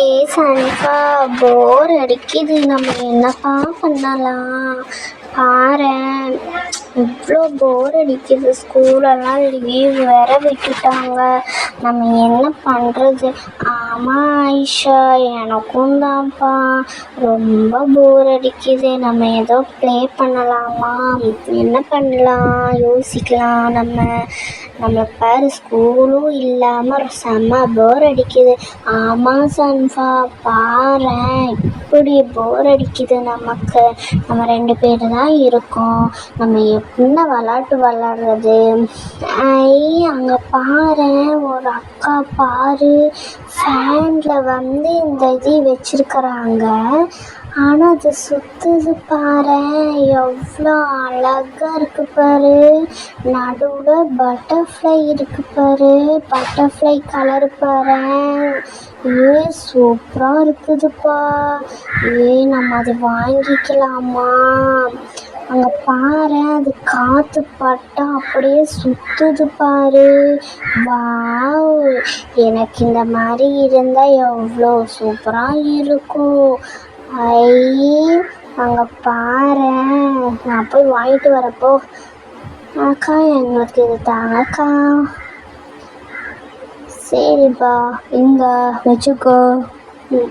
ஏய் போர் அடிக்குது. நம்ம என்னப்பா பண்ணலாம்? பாரு அவ்வளோ போர் அடிக்குது. ஸ்கூலெல்லாம் லீவ் வேற விட்டுட்டாங்க. நம்ம என்ன பண்ணுறது ஆமாம் ஆயிஷா எனக்கும் தான்ப்பா. ரொம்ப போர் அடிக்குது. நம்ம ஏதோ ப்ளே பண்ணலாமா? என்ன பண்ணலாம்? யோசிக்கலாம் நம்ம. நம்ம பாரு ஸ்கூலும் இல்லாமல் செம்ம போர் அடிக்குது. ஆமாம் சன்ஃபா பாரேன். இப்படி போர் அடிக்குது நமக்கு. நம்ம ரெண்டு பேர் தான் இருக்கோம். நம்ம என்ன விளாட்டு விளாட்றது ஐ அங்கே பாரேன் ஒரு அக்கா பாரு ஃபேனில் வந்து இந்த இது வச்சிருக்கறாங்க. ஆனால் அது சுற்றுது பாரு எவ்வளோ அழகா இருக்கு பாரு. நடுவில் பட்டர்ஃப்ளை இருக்கு பாரு பட்டர்ஃப்ளை கலர் பாரு. ஏ சூப்பராக இருக்குதுப்பா. ஏ நம்ம அதை வாங்கிக்கலாமா? அங்கே பாரேன் அது காற்று பட்டா அப்படியே சுற்றுது பாரு. வாவ் எனக்கு இந்த மாதிரி இருந்தால் எவ்வளோ சூப்பராக இருக்கும். ஐ அங்கே பாரேன் நான் போய் வாங்கிட்டு வரப்போ அக்கா எங்களுக்கு இது தாங்கக்கா. சரிப்பா இங்கே வச்சுக்கோ. ம்.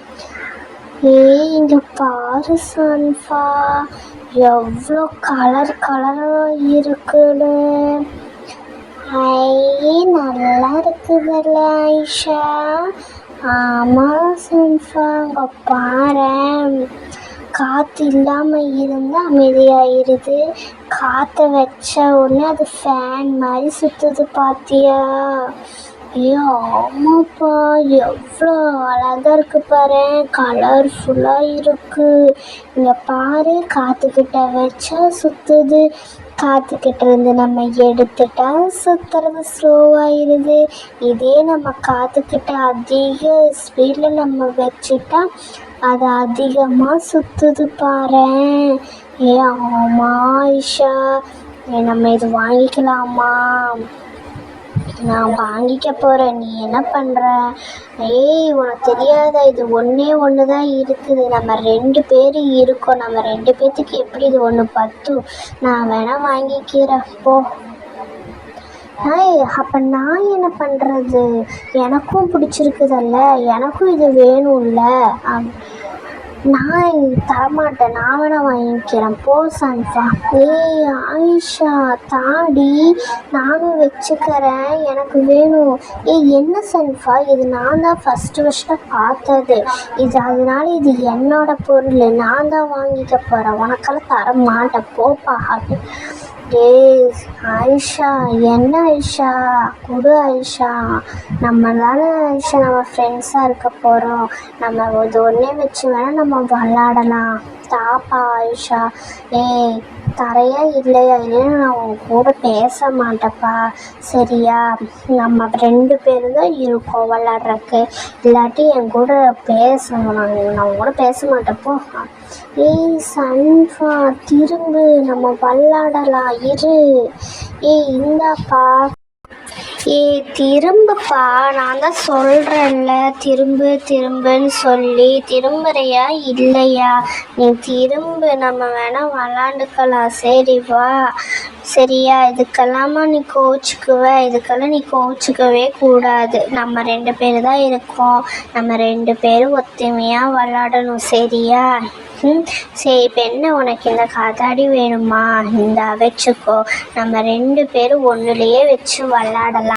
ஏய் இங்கே பாரு சன்ஃபா எவ்வளோ கலர் கலராக இருக்குன்னு. ஐயே நல்லா இருக்குதுல்ல ஐஷா ஆமாம் சன்ஃபா அங்கே பாரேன் காற்று இல்லாமல் இருந்தால் அமைதியாயிருது. காற்றை வச்ச உடனே அது ஃபேன் மாதிரி சுற்றுது பார்த்தியா ஏ ஆமாப்பா எவ்வளோ அழகாக இருக்கு பாரு. கலர்ஃபுல்லாக இருக்கு. இங்கே பாரு காற்றுக்கிட்ட வச்சா சுற்றுது காற்றுக்கிட்ட இருந்து நம்ம எடுத்துட்டா சுற்றுறது ஸ்லோவாகிடுது இதே நம்ம காற்றுக்கிட்ட அதிக ஸ்பீடில் நம்ம வச்சுட்டா அது அதிகமாக சுற்றுது பாரு. ஏ ஆமா ஐஷா. ஏ நம்ம இது வாங்கிக்கலாமா? நான் வாங்கிக்க போகிறேன் நீ என்ன பண்ணுற ஏய் உனக்கு தெரியாதா? இது ஒன்றே ஒன்று தான் இருக்குது. நம்ம ரெண்டு பேர் இருக்கோம். நம்ம ரெண்டு பேர்த்துக்கு எப்படி இது ஒன்று பத்தும்? நான் வேணால் வாங்கிக்கிறேன். போ. ஏய் அப்போ நான் என்ன பண்ணுறது எனக்கும் பிடிச்சிருக்குதல்ல. எனக்கும் இது வேணும்ல. அப்- நான் தரமாட்டேன். நான் வேணா வாங்கிக்கிறேன். போ சன்ஃபா ஏய் ஆயிஷா தாடி நானும் வச்சுக்கிறேன். எனக்கு வேணும். ஏய் என்ன சன்ஃபா இது நான் தான் ஃபஸ்ட்டு ஃபஸ்ட்டாக பார்த்தது. இது அதனால இது என்னோட பொருள். நான் தான் வாங்கிக்க போகிறேன் உனக்கெல்லாம் தர மாட்டேன் போப்பா அது ஏய் ஆயிஷா என்ன ஐஷா குடு ஐஷா நம்ம தானே ஐஷா நம்ம ஃப்ரெண்ட்ஸாக இருக்க போகிறோம் நம்ம இது ஒன்றே வச்சு வேணால் நம்ம விளாடலாம் தாப்பா ஆயிஷா. ஏய் தரையா இல்லையா? இல்லைன்னு நான் உன் கூட பேச மாட்டேப்பா சரியா? நம்ம ரெண்டு பேரும் தான் இருக்கோம் விளாட்றக்கு இல்லாட்டி என் கூட பேசணும். நான் நான் கூட பேச மாட்டேப்போ ஏய் சன்ஃபா திரும்பு. நம்ம விளாடலாம் இரு. ஏய் இந்தாப்பா. ஏய் திரும்புப்பா நான் தான் சொல்கிறேன்ல திரும்பு திரும்புன்னு சொல்லி திரும்புறியா இல்லையா? நீ திரும்பு நம்ம வேணால் விளாண்டுக்கலாம். சரி வா. சரியா? இதுக்கெல்லாமா நீ கோச்சுக்குவ? இதுக்கெல்லாம் நீ கோச்சுக்கவே கூடாது. நம்ம ரெண்டு பேர் தான் இருக்கோம். நம்ம ரெண்டு பேரும் ஒத்துமையாக விளாடணும். சரியா? ம். சரி இப்போ என்ன உனக்கு இந்த கதாடி வேணுமா? இந்த வச்சுக்கோ. நம்ம ரெண்டு பேரும் ஒன்றுலையே வச்சு விளாடலாம்.